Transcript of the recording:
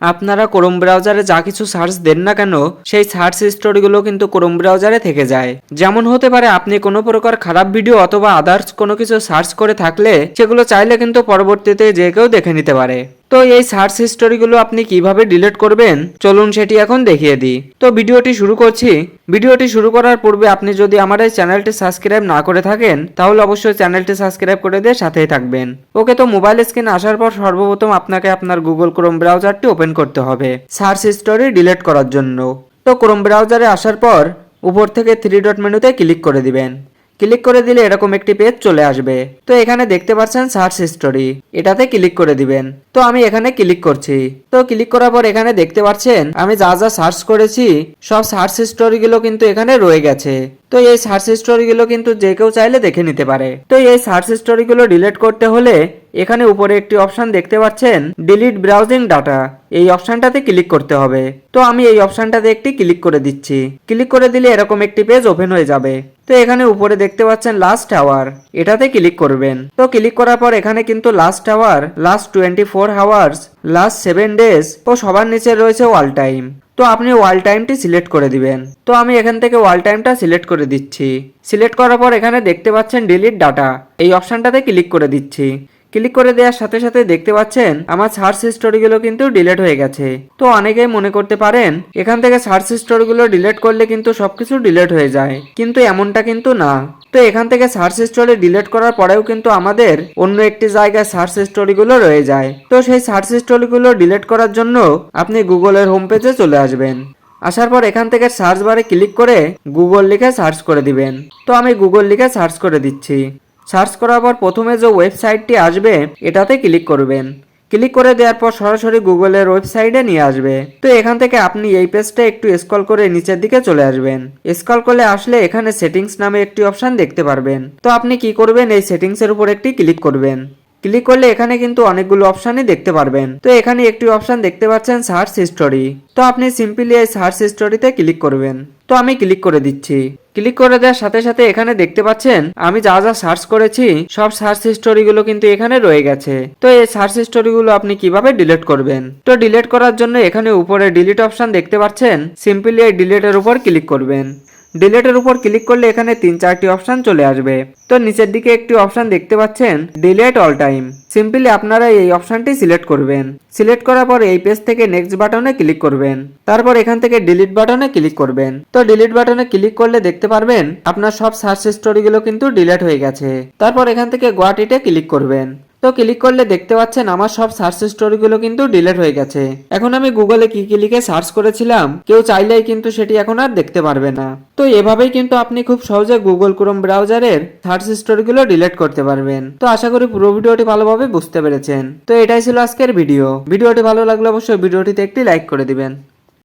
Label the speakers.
Speaker 1: আপনারা ক্রোম ব্রাউজারে যা কিছু সার্চ দেন না কেন, সেই সার্চ হিস্টোরিগুলো কিন্তু ক্রোম ব্রাউজারে থেকে যায়। যেমন হতে পারে আপনি কোনো প্রকার খারাপ ভিডিও অথবা আদার্স কোনো কিছু সার্চ করে থাকলে, সেগুলো চাইলে কিন্তু পরবর্তীতে যে কেউ দেখে নিতে পারে। তো এই সার্চ হিস্টোরিগুলো আপনি কীভাবে ডিলিট করবেন? চলুন সেটি এখন দেখিয়ে দিই। তো ভিডিওটি শুরু করছি। ভিডিওটি শুরু করার পূর্বে আপনি যদি আমার এই চ্যানেলটি সাবস্ক্রাইব না করে থাকেন, তাহলে অবশ্যই চ্যানেলটি সাবস্ক্রাইব করে দিয়ে সাথেই থাকবেন। ওকে, তো মোবাইল স্ক্রিন আসার পর সর্বপ্রথম আপনাকে আপনার গুগল ক্রোম ব্রাউজারটি ওপেন করতে হবে, সার্চ হিস্টোরি ডিলিট করার জন্য। তো ক্রোম ব্রাউজারে আসার পর উপর থেকে থ্রি ডট মেনুতে ক্লিক করে দিবেন। ক্লিক করে দিলে এরকম একটি পেজ চলে আসবে। তো এখানে দেখতে পাচ্ছেন সার্চ হিস্টোরি। এটাতে ক্লিক করে দিবেন। তো আমি এখানে ক্লিক করছি। তো ক্লিক করার পর এখানে দেখতে পাচ্ছেন, আমি যা যা সার্চ করেছি, সব সার্চ হিস্টোরি গুলো কিন্তু এখানে রয়ে গেছে। তো এই সার্চ হিস্টোরি গুলো কিন্তু যে কেউ চাইলে দেখে নিতে পারে। তো এই সার্চ হিস্টোরি গুলো ডিলিট করতে হলে এখানে উপরে একটি অপশন দেখতে পাচ্ছেন, ডিলিট ব্রাউজিং ডাটা। এই অপশনটাতে ক্লিক করতে হবে। তো আমি এই অপশনটাতে একটি ক্লিক করে দিচ্ছি। ক্লিক করে দিলে এরকম একটি পেজ ওপেন হয়ে যাবে। তো এখানে উপরে দেখতে পাচ্ছেন লাস্ট আওয়ার এটাতে ক্লিক করবেন। তো ক্লিক করার পর এখানে কিন্তু last hour last twenty four hours last seven days ও সবার নিচে রয়েছে ওয়াল টাইম তো আপনি ওয়াল টাইমটি সিলেক্ট করে দিবেন। তো আমি এখান থেকে ওয়াল টাইমটা সিলেক্ট করে দিচ্ছি। সিলেক্ট করার পর এখানে দেখতে পাচ্ছেন ডিলিট ডাটা এই অপশানটাতে ক্লিক করে দিচ্ছি। ক্লিক করে দেওয়ার সাথে সাথে দেখতে পাচ্ছেন, আমার সার্চ হিস্টোরিগুলো কিন্তু ডিলেট হয়ে গেছে। তো অনেকেই মনে করতে পারেন, এখান থেকে সার্চ হিস্টোরিগুলো ডিলেট করলে কিন্তু সবকিছু ডিলেট হয়ে যায়, কিন্তু এমনটা কিন্তু না। তো এখান থেকে সার্চ হিস্টোরি ডিলিট করার পরেও কিন্তু আমাদের অন্য একটি জায়গায় সার্চ হিস্টোরিগুলো রয়ে যায়। তো সেই সার্চ হিস্টোরিগুলো ডিলিট করার জন্য আপনি গুগলের হোম পেজে চলে আসবেন। আসার পর এখান থেকে সার্চ বারে ক্লিক করে গুগল লিখে সার্চ করে দিবেন। তো আমি গুগল লিখে সার্চ করে দিচ্ছি। সার্চ করার পর প্রথমে যে ওয়েবসাইটটি আসবে, এটাতে ক্লিক করবেন। ক্লিক করে দেওয়ার পর সরাসরি গুগলের ওয়েবসাইটে নিয়ে আসবে। তো এখান থেকে আপনি এই পেজটা একটু স্ক্রল করে নিচের দিকে চলে আসবেন। স্ক্রল করলে আসলে এখানে সেটিংস নামে একটি অপশান দেখতে পারবেন। তো আপনি কি করবেন, এই সেটিংসের উপর একটি ক্লিক করবেন। ক্লিক করলে এখানে কিন্তু অনেকগুলো অপশনই দেখতে পারবেন। তো এখানে একটি অপশন দেখতে পাচ্ছেন সার্চ হিস্টোরি। তো আপনি সিম্পলি এই সার্চ হিস্টোরিতে ক্লিক করবেন। তো আমি ক্লিক করে দিচ্ছি। ক্লিক করে দেওয়ার সাথে সাথে এখানে দেখতে পাচ্ছেন, আমি যা যা সার্চ করেছি, সব সার্চ হিস্টোরিগুলো কিন্তু এখানে রয়ে গেছে। তো এই সার্চ হিস্টোরিগুলো আপনি কীভাবে ডিলিট করবেন? তো ডিলিট করার জন্য এখানে উপরে ডিলিট অপশন দেখতে পাচ্ছেন, সিম্পলি এই ডিলিটের উপর ক্লিক করবেন। ডিলেটের উপর ক্লিক করলে এখানে তিন চারটি অপশন চলে আসবে। তো নিচের দিকে একটি অপশন দেখতে পাচ্ছেন ডিলেট অল টাইম সিম্পলি আপনারা এই অপশনটি সিলেক্ট করবেন। সিলেক্ট করার পর এই পেজ থেকে নেক্সট বাটনে ক্লিক করবেন। তারপর এখান থেকে ডিলিট বাটনে ক্লিক করবেন। তো ডিলিট বাটনে ক্লিক করলে দেখতে পারবেন, আপনার সব সার্চ হিস্টোরিগুলো কিন্তু ডিলিট হয়ে গেছে। তারপর এখান থেকে গোয়াটিতে ক্লিক করবেন। তো ক্লিক করলে দেখতে পাচ্ছেন আমার সব সার্চ স্টোরিগুলো কিন্তু ডিলেট হয়ে গেছে। এখন আমি গুগলে কি কি লিখে সার্চ করেছিলাম, কেউ চাইলেই কিন্তু সেটি এখন আর দেখতে পারবে না। তো এভাবেই কিন্তু আপনি খুব সহজে গুগল ক্রোম ব্রাউজারের সার্চ স্টোরিগুলো ডিলেট করতে পারবেন। তো আশা করি পুরো ভিডিওটি ভালোভাবে বুঝতে পেরেছেন। তো এটাই ছিল আজকের ভিডিও ভিডিওটি ভালো লাগলে অবশ্যই ভিডিওটিতে একটি লাইক করে দিবেন।